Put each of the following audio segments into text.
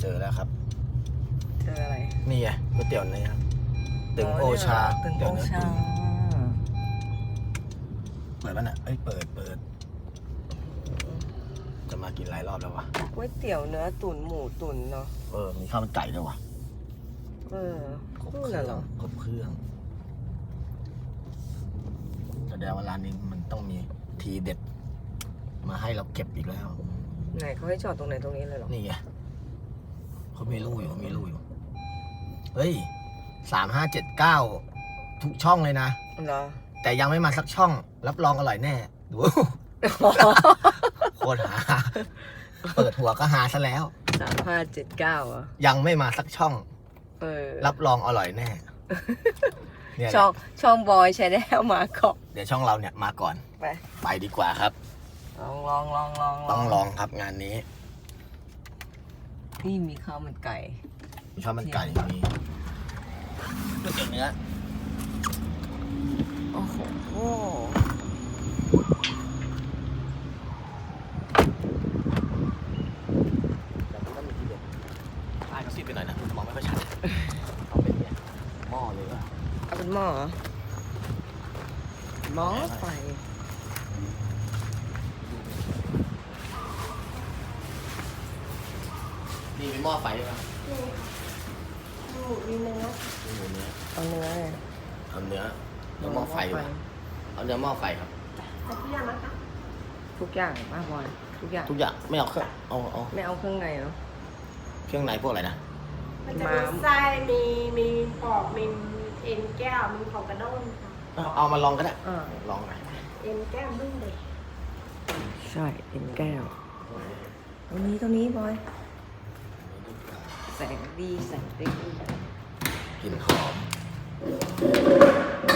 เจอแล้วครับ เจออะไรนี่ไงก๋วยเตี๋ยวเนื้อตึงโอชาตึงก๋โอวยเตี๋ยวเนื้อชาตุ๋นเปิดป่ะน่ะเอ้ยเปิดเปิด จะมากินหลายรอบแล้ววะก๋วยเตี๋ยวเนื้อตุ๋นหมูตุ๋นเนาะ เออ มีข้าวมันไก่ด้วยวะเออครบนู่เคนรื่น่ะอเหรงอครบเครื่องแสดงว่าร้านนี้มันต้องมีทีเด็ด มาให้เราเก็บอีกแล้ว ไหนเขาให้จอดตรงไหนตรงนี้เลยเหรอ นี่ไง เขามีรูอยู่เขามีรูอยู่ เฮ้ยสามห้าเจ็ดเก้าทุกช่องเลยนะ เหรอแต่ยังไม่มาสักช่อง รับรองอร่อยแน่ ดูโคตรหา เปิดหัวก็หาซะแล้ว สามห้าเจ็ดเก้าอะยังไม่มาสักช่อง เออรับรองอร่อยแน่เนี่ยแหละช่องช่องบอยใช้ได้เอามาก่อนเดี๋ยวช่องเราเนี่ยมาก่อน ไป ไปดีกว่าครับ ลองลองลองลอง ต้องลองครับงานนี้ นี่มีข้าวมันไก่มีข้าวมันไก่มีก๋วยเตี๋ยวเนื้อ โอ้โหแต่มันก็มีที่เด็ดใช่ก็ซีดไปหน่อยนะมองไม่ค่อยชัดเอาเป็นเนี่ยหม้อเลยว่ะเอาเป็นหม้อเหรอหม้อไฟ นี่มีหม้อไฟด้วยนะมีเนื้อมีหมูเนื้อเอาเนื้อเลยเอาเนื้อเนื้อหม้อไฟว่ะเอาเนื้อหม้อไฟครับทุกอย่างป้าบอยทุกอย่าง ทุกอย่างไม่เอาเครื่องเอาเอาไม่เอาเครื่องในเนาะเครื่องในพวกอะไรนะมันจะมีไส้มีมีปอกมีเอ็นแก้วมีของกระด้งค่ะเอาเอามาลองก็ได้อ่าลองหน่อยเอ็นแก้วนุ่มเด็กใช่เป็นแก้วตรงนี้ตรงนี้บอยแสงดีแสงดีกลิ่นหอม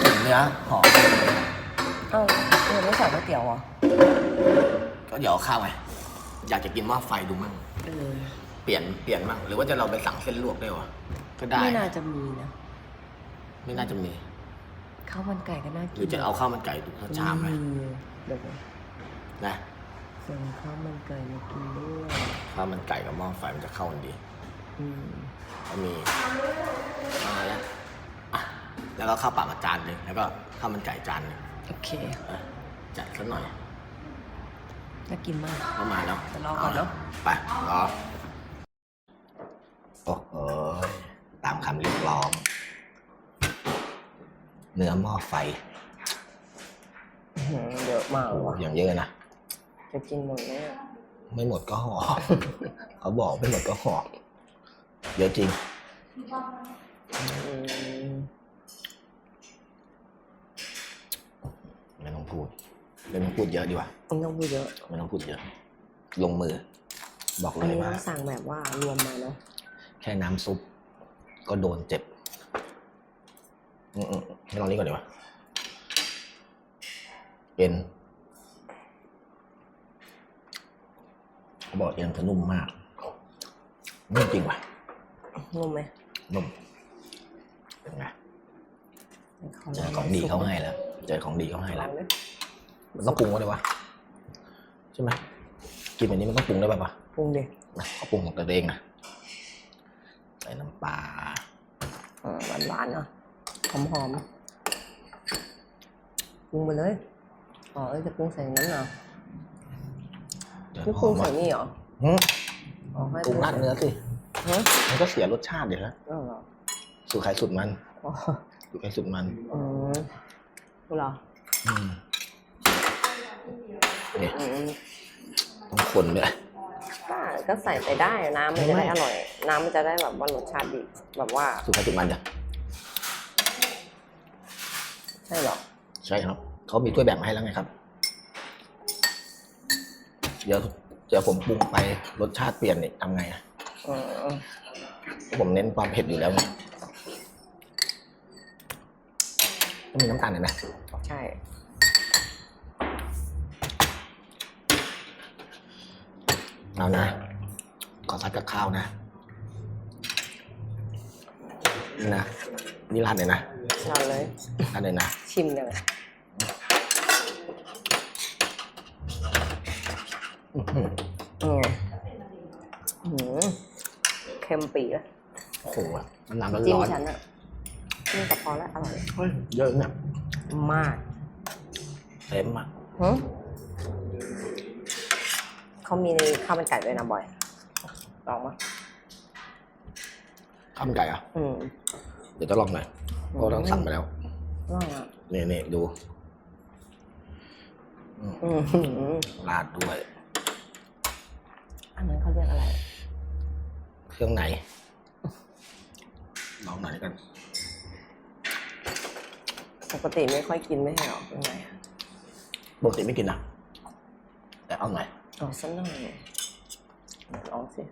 กลิ่นเนื้อหอมเอ้าเธอไม่ใส่ก๋วยเตี๋ยวเหรอก็เดี๋ยวเอาข้าวไงอยากจะกินหม้อไฟดูมั่งเออเปลี่ยนเปลี่ยนมั่งหรือว่าจะเราไปสั่งเส้นลวกได้วะก็ได้ไม่น่าจะมีนะไม่น่าจะมีข้าวมันไก่ก็น่าหกินรือจะเอาข้าวมันไก่ดูชามไหมอืเดี๋ยวก่อนนะ ส่งข้าวมันไก่มากินด้วย ข้าวมันไก่กับหม้อไฟมันจะเข้ากันดีอื มก็มีมาแล้วอะแล้วก็ข้าวเปล่ามาจานหนึ่งแล้วก็ข้าวมันไก่จานหนึ่งโอเคอะจัดสักหน่อยน่ากินมากก็มาแล้วจะรอก่อนเนอะไปรอโอ้โหตามคำเรียกร้อง เนื้อหม้อไฟอื้อหือเยอะมากว่ะอย่างเยอะนะ จะกินหมดไหมอะไม่หมดก็ห่อ เขาบอกไม่หมดก็ห่อ เยอะจริงอืมไม่ต้องพูด ไม่ต้องพูดเยอะดีกว่า ไม่ต้องพูดเยอะ ไม่ต้องพูดเยอะ ลงมือ บอกอันเลยนี้ว่า เราสั่งแบบว่ารวมมาเนาะแค่น้ำซุป ก็โดนเจ็บ อืมๆให้ลองนี้ก่อนดีกว่าเป็นเขาบอกเอ็นจะนุ่มมากนุ่มจริงว่ะ งงไหมนุ่มเป็นไงขอเจลอของดีเขาให้แล้วเจอของดีเขาให้ลแล้อวงไหมมันต้องปรุงก็ได้วะใช่ไหมกินแบบนี้มันต้องปรุงได้ป่ะปะปรุงดินะเขาปรุงของตัวเองนะใส่น้ำปลาอ่าหวานๆเนาะหอมๆปรุงไปเลยอ๋อเอ้ยจะปรุงใส่นั้นเหรอเดี๋ยวไม่หปรุองมใส่อะนี่เหรอหืมอ๋อให้ปรุงราดเนื้อสิ ฮะมันก็เสียรสชาติเดี๋ยวนะอ๋อเหรอสูตรใครสูตรมันอ๋อสูตรใครสูตรมันอืมเหรออืมเนี่ยอืมต้องคนด้วยก็ก็ใส่ไปได้น้ำมันจะไม่ได้อร่อย น้ำมันจะได้แบบว่ารสชาติดีแบบว่าสูตรใครสูตรมันจ้ะใช่เหรอใช่ครับเขามีถ้วยแบ่งมาให้แล้วไงครับ เดี๋ยวเดี๋ยวผมปรุงไปรสชาติเปลี่ยนนี่ทำไงอะอืม ผมเน้นความเผ็ดอยู่แล้วไงต้องมีน้ำตาลหน่อยนะใช่เอานะ ขอซัดกับข้าวนะ นี่นะ นี่ร้านไหนนะชอนเลยร้านไหนนะ ชิมเลยอื้อหืออืมอืม ค็มปีเลยโอ้โหมันน้ำร้อนจิ้มร้อนฉันอะนี่กับพอแล้วอร่อยเฮ้ยเยอะเนี่ยมากเต็มอะหึเขามีในข้าวมันไก่ด้วยนะบอยลองมาข้าวมันไก่อะอืมเดี๋ยวจะลองหน่อยเพราะต้องสั่งไปแล้วอร่อยอะนี่นี่ดูอืมราดด้วย อันนั้นเขาเรียกอะไร เครื่องในลองหน่อยกัน ปกติไม่ค่อยกินไม่ใช่หรอยังไงอะปกติไม่กินนะ แต่เอาหน่อยอ๋อสักหน่อยลองสิ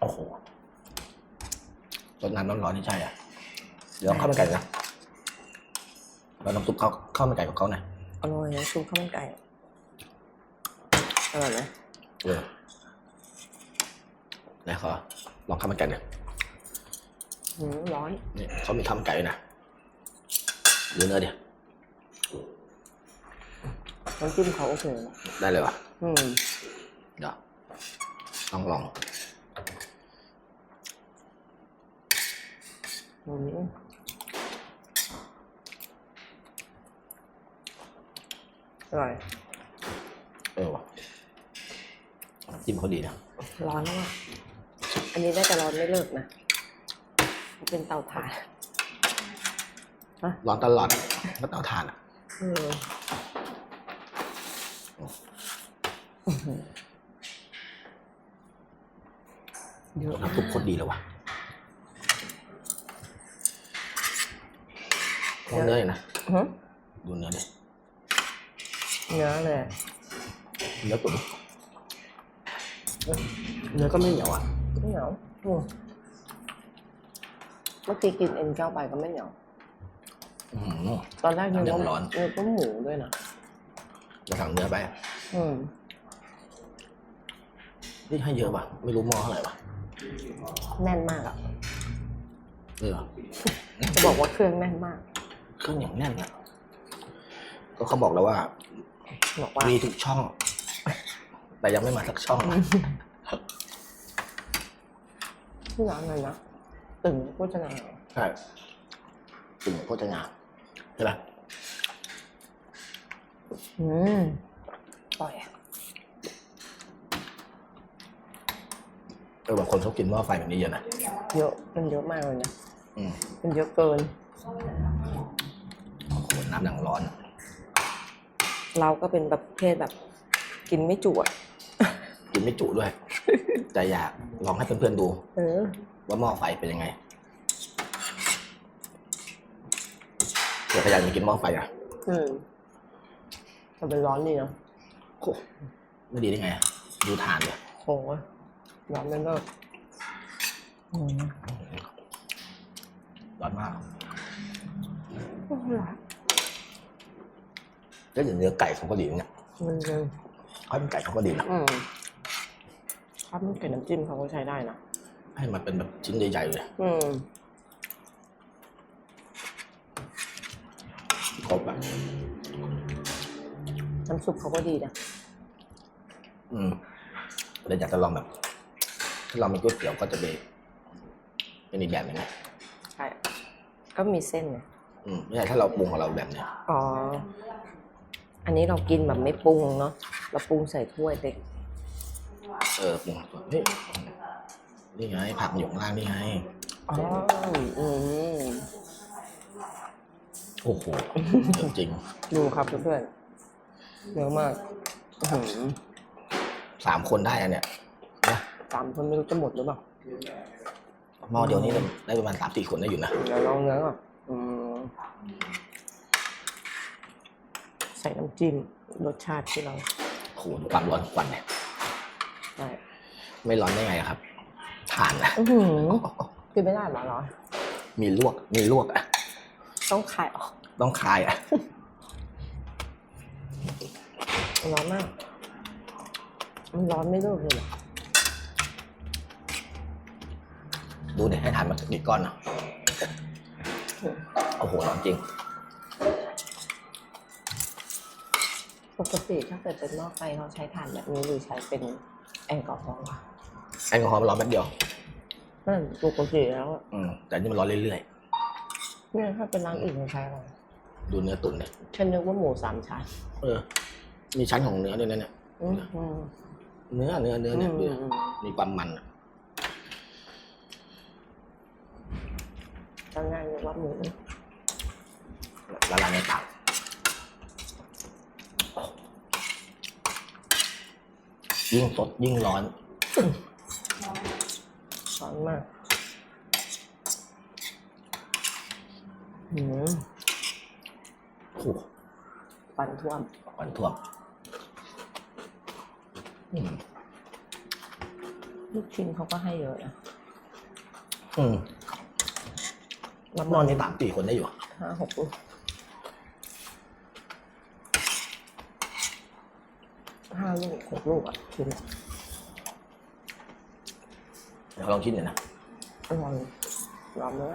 โอ้โหรสน้ำร้อนๆนี่ใช่อะ เดี๋ยวเอาข้าวมันไก่นะเราน้ำซุปข้าวข้าวมันไก่ของเขาหน่อยอร่อยนะซุปข้าวมันไก่อร่อยไหม เออ ไหนขอลองข้าวมันไก่หน่อยอืมร้อนนี่เขามีข้าวมันไก่ด้วยนะดูเนื้อดิน้ำจิ้มเขาโอเคนะได้เลยวะอืมเดี๋ยวต้องลองอืมอร่อย เออวะจิ้มเขาดีนะร้อนแล้ว อะอันนี้ได้แต่ร้อนไม่เลิกนะมันเป็นเตาถ่าน ร้อนตลอดอะก็เตาถ่านอะอืมเยอะน้ำซุปโคตรดีเลยวะลองเนื้อเลยนะ หึดูเนื้อดิเนื้อเลย เนื้อตุ๋นเนื้อก็ไม่เหนียวอะ ไม่เหนียวอืมเมื่อกี้กินเอ็นแก้วไปก็ไม่เหนียว อื้อหือตอนแรกนึกว่าน้ำร้อน นึกว่าหมูด้วยนะจะสั่งเนื้อไปอืมนี่ให้เยอะป่ะ ไม่รู้หม้อเท่าไหร่ป่ะแน่นมากอะ เออจะบอกว่าเครื่องแน่นมาก เครื่องอย่างแน่นอะก็เขาบอกแล้วว่า บอกว่ามีทุกช่อง แต่ยังไม่มาสักช่องอะ ที่ร้านเลยนะตึงโฆษณาใช่ถึงโฆษณาใช่ปะอืมปล่อยเออบางคนเขากินหม้อไฟแบบนี้เยอะนะเยอะมันเยอะมากเลยนะอืมมันเยอะเกินโอ้โหน้ำหนังร้อน เราก็เป็นแบบประเพศแบบ กินไม่จุอะกินไม่จุด้วย แต่อยากลองให้เพื่อนๆดู เออ ว่าหม้อไฟเป็นยังไงเดี๋ยวพยายามจะกินหม้อไฟอะอืมมันเป็นร้อนดีเนาะโอ้ไม่ดีได้ไงอะดูทานเลยโหร้อนไม่เลิกอืมร้อนมากโอ้โหร้อนแล้วอย่างเนื้อไก่เขาก็ดีนะเนี่ยมันเร็วข้าวมันไก่เขาก็ดีนะอืม ข้าวมันไก่น้ำจิ้มเขาก็ใช้ได้นะ ให้มันเป็นแบบชิ้นใหญ่ๆเลยอืมครบอะน้ำซุปเขาก็ดีนะ อืมเลยอยากจะลองแบบถ้าเรามีก๋วยเตี๋ยวก็จะเป็นเป็นอีกแบบหนึงนะใช่ ก็มีเส้นไงอืมไม่ใช่ถ้าเราปรุงของเราแบบเนี้ยอ๋อ อันนี้เรากินแบบไม่ปรุงเนาะ เราปรุงใส่ถ้วยเด็ก เออปรุงเฮ้ยนี่ไงผักมันอยู่ข้างล่างนี่ไงอ๋ออืมโอ้โหเยอะจริงดูครับเพื่อนๆเยอะมากอื้อหือสามคนได้อันเนี้ยนะสามคนไม่รู้จะหมดหรือเปล่าหม้อเดียวนี้ได้ประมาณสามสี่คนได้อยู่นะเดี๋ยวลองเนื้อก่อนอืมใส่น้ำจิ้มรสชาติที่เรา โอ้โหดูความร้อนควันเนี่ยใช่ ไม่ร้อนได้ไงอะครับทานนะอื้อหือกินไม่ได้เหรอเหรอ มีลวก มีลวกอะ ต้องขายออกต้องคายอะ ร้อนมาก มันร้อนไม่เลิกเลยเหรอดูเดี๋ยวให้ทานมากี่ก้อนเนาะโอ้โหร้อนจริง ปกติถ้าเกิดเป็นหม้อไฟเราใช้ถ่านแบบนี้หรือใช้เป็น แอลกอฮอล์อะแอลกอฮอล์มันร้อนแป๊บเดียวนั่นปกติแล้วอะอืมแต่นี่มันร้อนเรื่อยเนี่ยถ้าเป็นร้านอื่นมันใช้อะไรๆ ดูเนื้อตุ๋นเนี่ยฉันนึกว่าหมูสามชั้นเออ มีชั้นของเนื้อด้วยนะเนี่ยอืมอืมเนื้อเนื้อเนื้อเนี่ยอืมอืมมีความมันอะตอนแรกนึกว่าหมูละลายในปาก ยิ่งสดยิ่งร้อน ร้อนมากอืมโอ้โหปันท่วมควันท่วมอืมลูกชิ้นเขาก็ให้เยอะนะอืมรับนอนในสามสี่คนได้อยู่ห้าหกลูก ห้าลูกหกลูกอะชิ้นอะเดี๋ยวลองชิ้นหน่อยนะอร่อยร้อนเนื้อ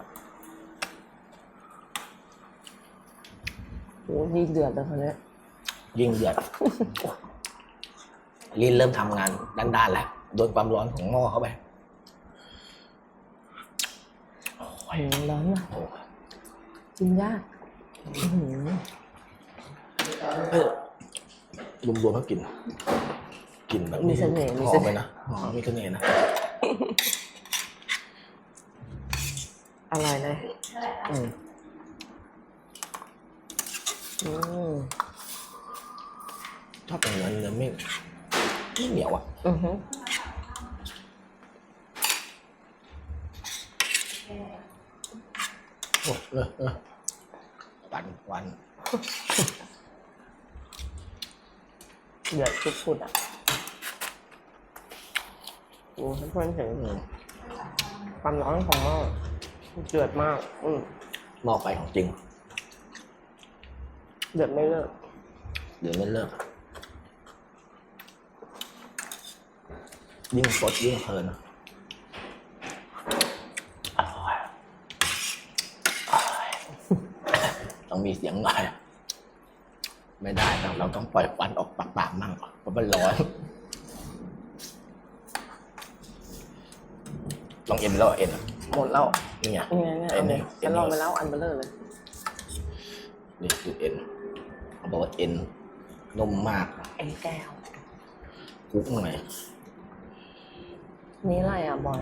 โอ้ดีเดือดเลยคนนี้ยยิ่งเดือด ลินเริ่มทำงานด้านๆแล้วโดนความร้อนของหม้อเข้าไปอืมร้อนอะโอ้กินยาก อื้อหือเออ รวมๆแล้วกลิ่นกลิ่นแบบมีเสน่ห์มีหอเสมเลน่ยห์นะหอมมีเสน่ห์นะอร่อยเลยอืมอืมชอบเป็นเนื้อเนื้อไม่ไม่เหนียวอะอือหือโอ้เออเออหวานหวาน เดือดสุดๆอะโอ้เพื่อนๆเห็นอืมความร้อนของหม้อเดือดมาก อืมหม้อไฟของจริง เดือดไม่เลิกเดี๋ยวไม่เลิกยิ่งสดยิ่งเพลินอร่อยอร่อยต้องมีเสียงหน่อยไม่ได้นะเราต้องปล่อยควันออก ปากปากๆมั่งเพราะมันร้อนลองเอ็นแล้วเอ็นอะหมดแล้วนี่ไงนี่ไงเนี่ยเอ็เอานเลเนี่ยยเอ็ฉันนลองไปเนี่ยแล้วอันเบลเลอร์เลย นี่คือเอ็นเขาบอกว่าเอ็นนุ่มมากเอ็นแก้วคลุกหน่อยนี่อะไรอะบอย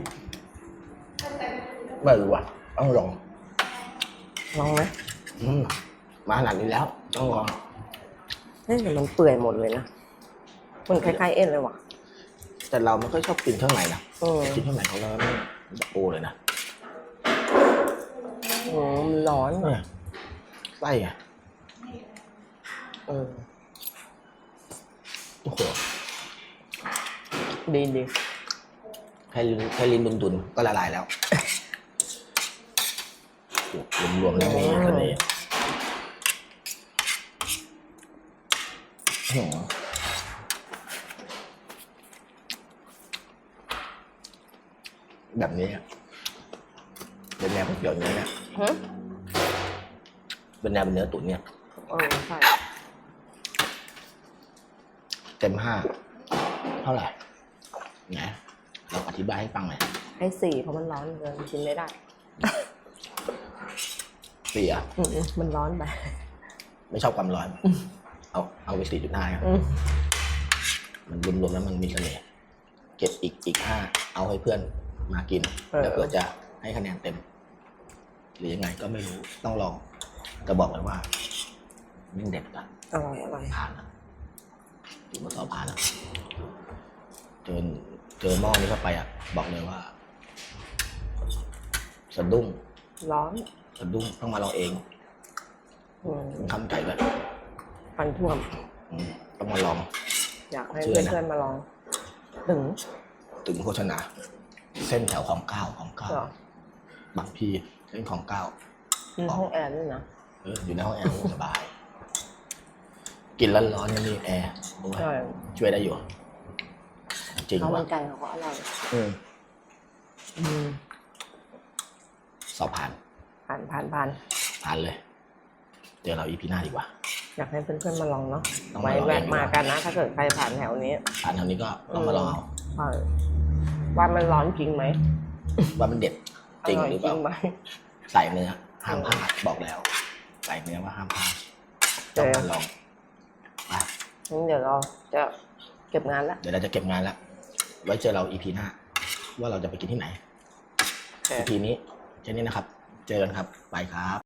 ไม่รู้ว่ะต้องลองลองไหมอืมมาขนาดนี้แล้ว ต้องลอง เฮ้ยแต่มันเปื่อยหมดเลยนะ มันคล้ายๆเอ็นเลยว่ะ แต่เราไม่ค่อยชอบกินเครื่องในนะอืมกินเครื่องในเขาแล้วไม่จะโอเลยนะอืมมันร้อนเออไส้อะเออโอ้โหดีดีแค่ลิ้นแค่ลิ้นดุนๆก็ละลายแล้วรวมๆแล้วนี่เสน่ห์ อื้อหือแบบนี้อะเป็นแนวก๋วยเตี๋ยวเนื้อเนี่ยฮึเป็นแนวเป็นเนื้อตุ๋นเนี่ย เออใช่เต็มห้าเท่าไหร่ไหนเราอธิบายให้ฟังหน่อยให้สี่เพราะมันร้อนเกินกินไม่ได้เสียอืมมันร้อนไป ไม่ชอบความร้อน เอาเอาไปสี่จุดห้าอืมมันรวมๆแล้วมันมีเสน่ห์เก็บอีกอีกห้าเอาให้เพื่อนมากินแล้วเพื่อจะให้คะแนนเต็ม หรือยังไงก็ไม่รู้ต้องลองจะบอกเลยว่ายิ่งเด็ดอะอร่อยอร่อยผ่านอะถือว่าสอบผ่านอะเจอเจอหม้อนี้เข้าไปอะบอกเลยว่าสะดุ้งร้อนสะดุ้งต้องมาลองเองอืม ทำใจแบบ ปันท่วม อืมต้องมาลอง อยากให้เชื่อนะ เพื่อนๆมาลอง ถึงถึงโฆษณาเส้นแถวของเก้าของเก้าเหรอบางพีเส้นของเก้ามีห้องแอร์ด้วยนะเอออยู่ในห้องแอร์โอ้สบาย กินร้อนๆยังมีแอร์โอ้ยใช่ช่วยได้อยู่ จริงข้าวมัว่ะนไก่เขาก็อร่อยอืมอืมสอบผ่านผ่านผ่านผ่านผ่านเลยเดี๋ยวเราอีพีหน้าดีกว่า อยากให้เพื่อนๆมาลองเนาะต้องมาไว้ลองแวะเองมากันนะ ถ้าเกิดใครผ่านแถวนี้ผ่านทางนี้ก็ต้องมาลองเอาใช่ว่ามันร้อนจริงไหมว่ามันเด็ดจริงออยหรือจเปริล่างไหม ใส่เนื้อห้ามพลาดบอกแล้ว ใส่เนื้อว่าห้ามพลาดต้องมาลองไปงั้นเดี๋ยวเราจะเก็บงานละเดี๋ยวเราจะเก็บงานแล้วไว้เจอเราอีพีหน้า ว่าเราจะไปกินที่ไหนโอเคอีพีนี้แค่นี้นะครับ เจอกันครับ ไปครับ